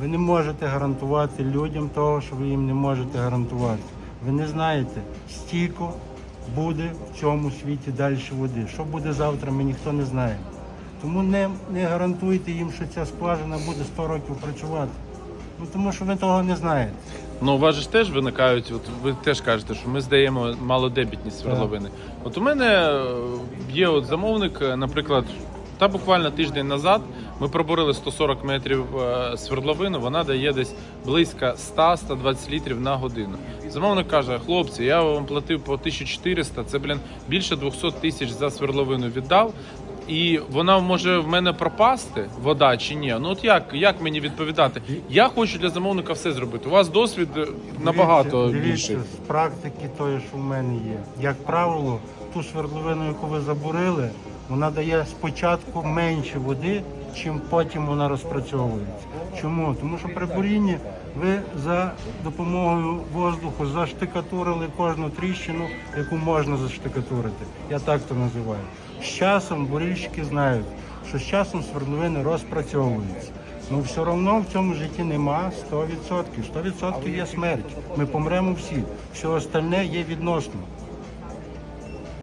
Ви не можете гарантувати людям того, що ви їм не можете гарантувати. Ви не знаєте, стільки буде в цьому світі далі води. Що буде завтра, ми ніхто не знає. Тому не, не гарантуйте їм, що ця скважина буде 100 років працювати. Ну тому що ви того не знаєте. Ну, у вас ж теж виникають, от ви теж кажете, що ми здаємо малодебітні свердловини. От у мене е, є от замовник, е, наприклад, та буквально тиждень назад ми пробурили 140 метрів е, свердловину, вона дає десь близько 100-120 літрів на годину. Замовник каже: хлопці, я вам платив по 1400, це, блін, більше 200 тисяч за свердловину віддав. І вона може в мене пропасти, вода чи ні. Ну от як, як мені відповідати? Я хочу для замовника все зробити. У вас досвід е, набагато Дивіться, більший. Дивіться, з практики тої, що в мене є. Як правило, ту свердловину, яку ви забурили, вона дає спочатку менше води, чим потім вона розпрацьовується. Чому? Тому що при бурінні ви за допомогою воздуху заштикатурили кожну тріщину, яку можна заштикатурити. Я так то називаю. З часом бурільщики знають, що з часом свердловини розпрацьовуються. Ну все одно в цьому житті нема 100%. 100% є смерть. Ми помремо всі. Все остальне є відносно.